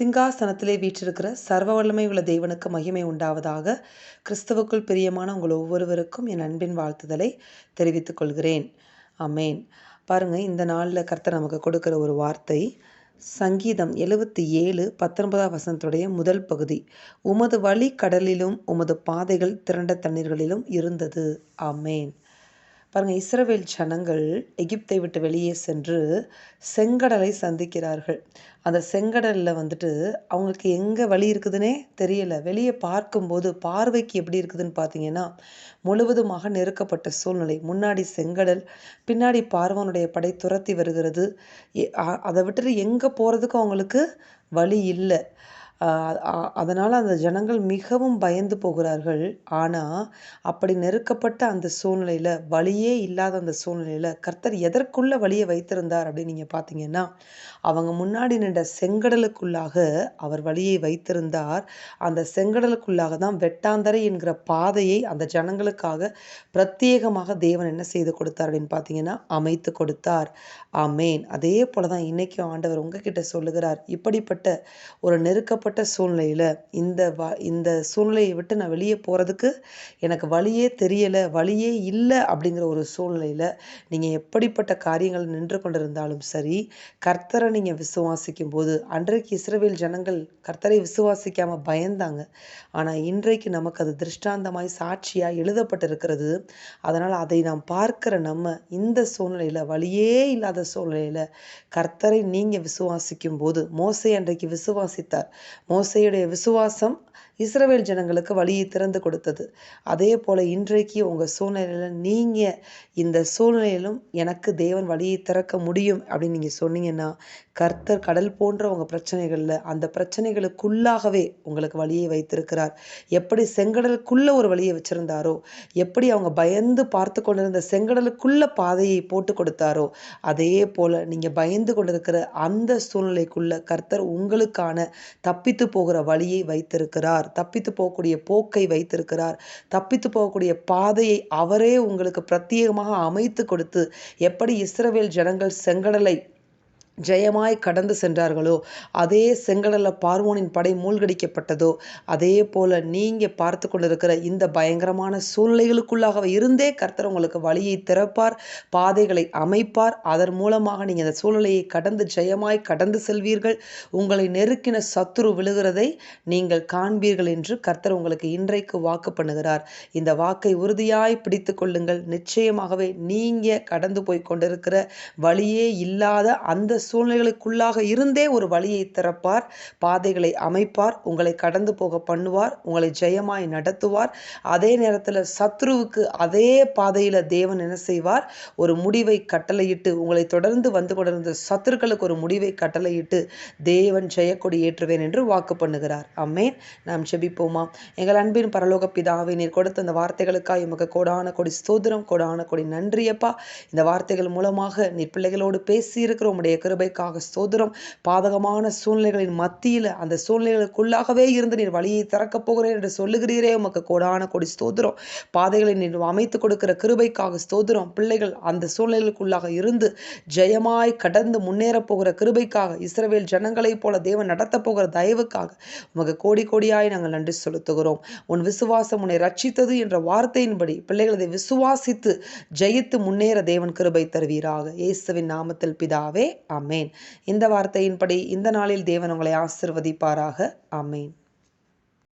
சிங்காசனத்திலே வீற்றிருக்கிற சர்வ வல்லமை உள்ள தேவனுக்கு மகிமை உண்டாவதாக கிறிஸ்தவுக்குள் பிரியமான உங்கள் ஒவ்வொருவருக்கும் என் அன்பின் வாழ்த்துதலை தெரிவித்துக் கொள்கிறேன். அமேன் பாருங்கள் இந்த நாளில் கர்த்தர் நமக்கு கொடுக்குற ஒரு வார்த்தை சங்கீதம் எழுபத்தி ஏழு பத்தொன்பதாம் வசனத்துடைய முதல் பகுதி. உமது வழி கடலிலும் உமது பாதைகள் திரண்ட தண்ணீர்களிலும் இருந்தது. அமேன் பாருங்கள் இஸ்ரவேல் ஜனங்கள் எகிப்தை விட்டு வெளியே சென்று செங்கடலை சந்திக்கிறார்கள். அந்த செங்கடலில் வந்துட்டு அவங்களுக்கு எங்கே வழி இருக்குதுன்னே தெரியல. வெளியே பார்க்கும்போது பார்வைக்கு எப்படி இருக்குதுன்னு பார்த்தீங்கன்னா முழுவதுமாக நெருக்கப்பட்ட சூழ்நிலை. முன்னாடி செங்கடல் பின்னாடி பார்வனுடைய படை துரத்தி வருகிறது. அதை விட்டுட்டு எங்கே போகிறதுக்கும் அவங்களுக்கு வழி இல்லை. அதனால் அந்த ஜனங்கள் மிகவும் பயந்து போகிறார்கள். ஆனால் அப்படி நெருக்கப்பட்ட அந்த சூழ்நிலையில் வழியே இல்லாத அந்த சூழ்நிலையில் கர்த்தர் எதற்குள்ள வழியை வைத்திருந்தார் அப்படின்னு நீங்கள் பார்த்தீங்கன்னா அவங்க முன்னாடி நின்ற செங்கடலுக்குள்ளாக அவர் வழியை வைத்திருந்தார். அந்த செங்கடலுக்குள்ளாக தான் வெட்டாந்தரை என்கிற பாதையை அந்த ஜனங்களுக்காக பிரத்யேகமாக தேவன் என்ன செய்து கொடுத்தார் அப்படின்னு பார்த்தீங்கன்னா அமைத்து கொடுத்தார். ஆமேன். அதே போல தான் இன்றைக்கும் ஆண்டவர் உங்ககிட்ட சொல்லுகிறார். இப்படிப்பட்ட ஒரு நெருக்கப்பட்ட கஷ்டப்பட்ட சூழ்நிலையில் இந்த வ இந்த சூழ்நிலையை விட்டு நான் வெளியே போகிறதுக்கு எனக்கு வழியே தெரியலை வழியே இல்லை அப்படிங்கிற ஒரு சூழ்நிலையில் நீங்கள் எப்படிப்பட்ட காரியங்கள் நின்று கொண்டிருந்தாலும் சரி கர்த்தரை நீங்கள் விசுவாசிக்கும் போது அன்றைக்கு இஸ்ரேவேல் ஜனங்கள் கர்த்தரை விசுவாசிக்காமல் பயந்தாங்க. ஆனால் இன்றைக்கு நமக்கு அது திருஷ்டாந்தமாய் சாட்சியாக எழுதப்பட்டிருக்கிறது. அதனால் அதை நாம் பார்க்கிற நம்ம இந்த சூழ்நிலையில் வழியே இல்லாத சூழ்நிலையில் கர்த்தரை நீங்கள் விசுவாசிக்கும் போது மோசை அன்றைக்கு விசுவாசித்தார். மோசையுடைய விசுவாசம் இஸ்ரவேல் ஜனங்களுக்கு வழியை திறந்து கொடுத்தது. அதே போல் இன்றைக்கு உங்கள் சூழ்நிலையில் நீங்கள் இந்த சூழ்நிலையிலும் எனக்கு தேவன் வழியை திறக்க முடியும் அப்படின்னு நீங்கள் சொன்னீங்கன்னா கர்த்தர் கடல் போன்ற உங்கள் பிரச்சனைகளில் அந்த பிரச்சனைகளுக்குள்ளாகவே உங்களுக்கு வழியை வைத்திருக்கிறார். எப்படி செங்கடலுக்குள்ளே ஒரு வழியை வச்சுருந்தாரோ எப்படி அவங்க பயந்து பார்த்து கொண்டிருந்த செங்கடலுக்குள்ள பாதையை போட்டு கொடுத்தாரோ அதே போல் நீங்கள் பயந்து கொண்டிருக்கிற அந்த சூழ்நிலைக்குள்ள கர்த்தர் உங்களுக்கான தப்பித்து போகிற வழியை வைத்திருக்கிறார். தப்பித்து போகக்கூடிய போக்கை வைத்திருக்கிறார். தப்பித்து போகக்கூடிய பாதையை அவரே உங்களுக்கு பிரத்யேகமாக அமைத்து கொடுத்து எப்படி இஸ்ரவேல் ஜனங்கள் செங்கடலை ஜெயமாய் கடந்து சென்றார்களோ? அதே செங்கடல பார்வோனின் படை மூழ்கடிக்கப்பட்டதோ? அதே போல நீங்க பார்த்து கொண்டிருக்கிற இந்த பயங்கரமான சூழ்நிலைகளுக்குள்ளாக இருந்தே கர்த்தர் உங்களுக்கு வழியை திறப்பார் பாதைகளை அமைப்பார். அதன் மூலமாக நீங்க அந்த சூழ்நிலையை கடந்து ஜெயமாய் கடந்து செல்வீர்கள். உங்களை நெருக்கின சத்துரு விழுகிறதை நீங்கள் காண்பீர்கள் என்று கர்த்தர் உங்களுக்கு இன்றைக்கு வாக்கு பண்ணுகிறார். இந்த வாக்கை உறுதியாய் பிடித்து கொள்ளுங்கள். நிச்சயமாகவே நீங்க கடந்து போய் கொண்டிருக்கிற வழியே இல்லாத அந்த சூழ்நிலைகளுக்குள்ளாக இருந்தே ஒரு வழியை திறப்பார் பாதைகளை அமைப்பார் உங்களை கடந்து போக பண்ணுவார் உங்களை ஜெயமாய் நடத்துவார். அதே நேரத்தில் சத்ருவுக்கு அதே பாதையில் தேவன் என்ன செய்வார்? ஒரு முடிவை கட்டளையிட்டு உங்களை தொடர்ந்து வந்து கொண்டிருந்த சத்துருக்களுக்கு ஒரு முடிவை கட்டளையிட்டு தேவன் ஜெயக்கொடி ஏற்றுவேன் என்று வாக்கு பண்ணுகிறார். அம்மேன் நாம் செபிப்போமா எங்கள் அன்பின் பரலோக பிதாவை நீர் கொடுத்த அந்த வார்த்தைகளுக்காக எமக்கு கோடான கொடி ஸ்தோதிரம் கோடான கொடி நன்றியப்பா. இந்த வார்த்தைகள் மூலமாக நீர் பிள்ளைகளோடு பேசியிருக்கிற உங்களுடைய கிருபைக்காக சோதரம் பாதகமான சூழ்நிலைகளின் மத்தியில் அந்த சூழ்நிலைகளுக்குள்ளாகவே இருந்து நீர் வழியை திறக்கப் போகிறேன் என்று சொல்லுகிறீரே உமக்கு கோடான கொடி ஸ்தோதிரம் பாதைகளை நீர் அமைத்து கொடுக்கிற கிருபைக்காக ஸ்தோதிரம் பிள்ளைகள் அந்த சூழ்நிலைகளுக்குள்ளாக இருந்து ஜெயமாய் கடந்து முன்னேறப் போகிற கிருபைக்காக இஸ்ரவேல் ஜனங்களைப் போல தேவன் நடத்தப் போகிற தயவுக்காக உமக்கு கோடி கோடியாய் நாங்கள் நன்றி செலுத்துகிறோம். உன் விசுவாசம் உன்னை ரட்சித்தது என்ற வார்த்தையின்படி பிள்ளைகள் அதை விசுவாசித்து ஜெயித்து முன்னேற தேவன் கிருபை தருவீராக. இயேசுவின் நாமத்தில் பிதாவே அமேன் இந்த வார்த்தையின்படி இந்த நாளில் தேவன் உங்களை ஆசிர்வதிப்பாராக. அமேன்